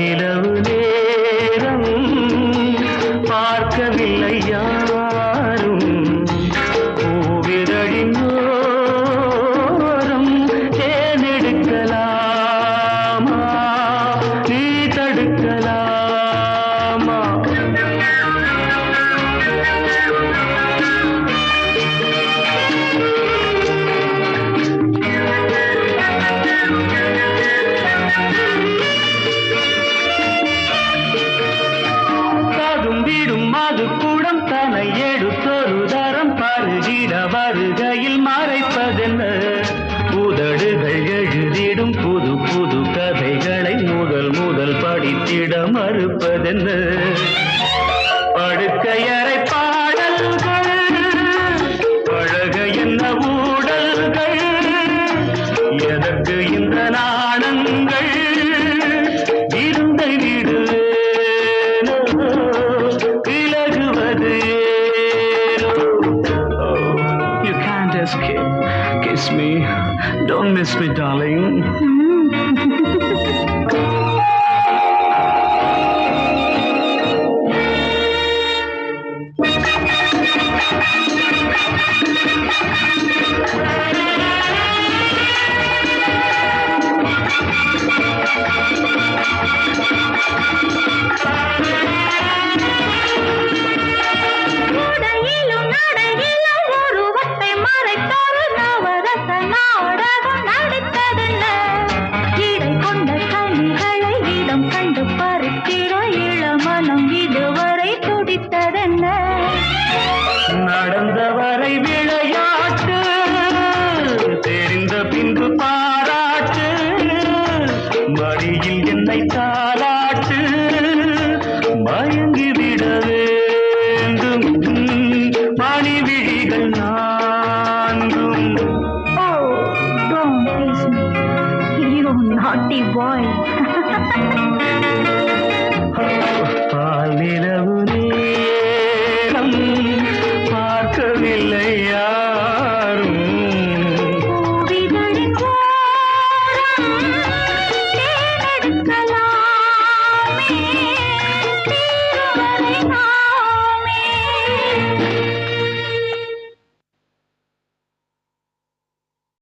நில மறைப்பதென்ன? உதடுகள் எழுதிடும் புது புது கதைகளை முதல் முதல் படித்திட மறுப்பதென்ன? படுக்கைய me. Don't miss me, darling. Mm-hmm. மயங்கிவிட வேண்டும். மணிவிழிகள் நான்கும். நாட்டி பாய்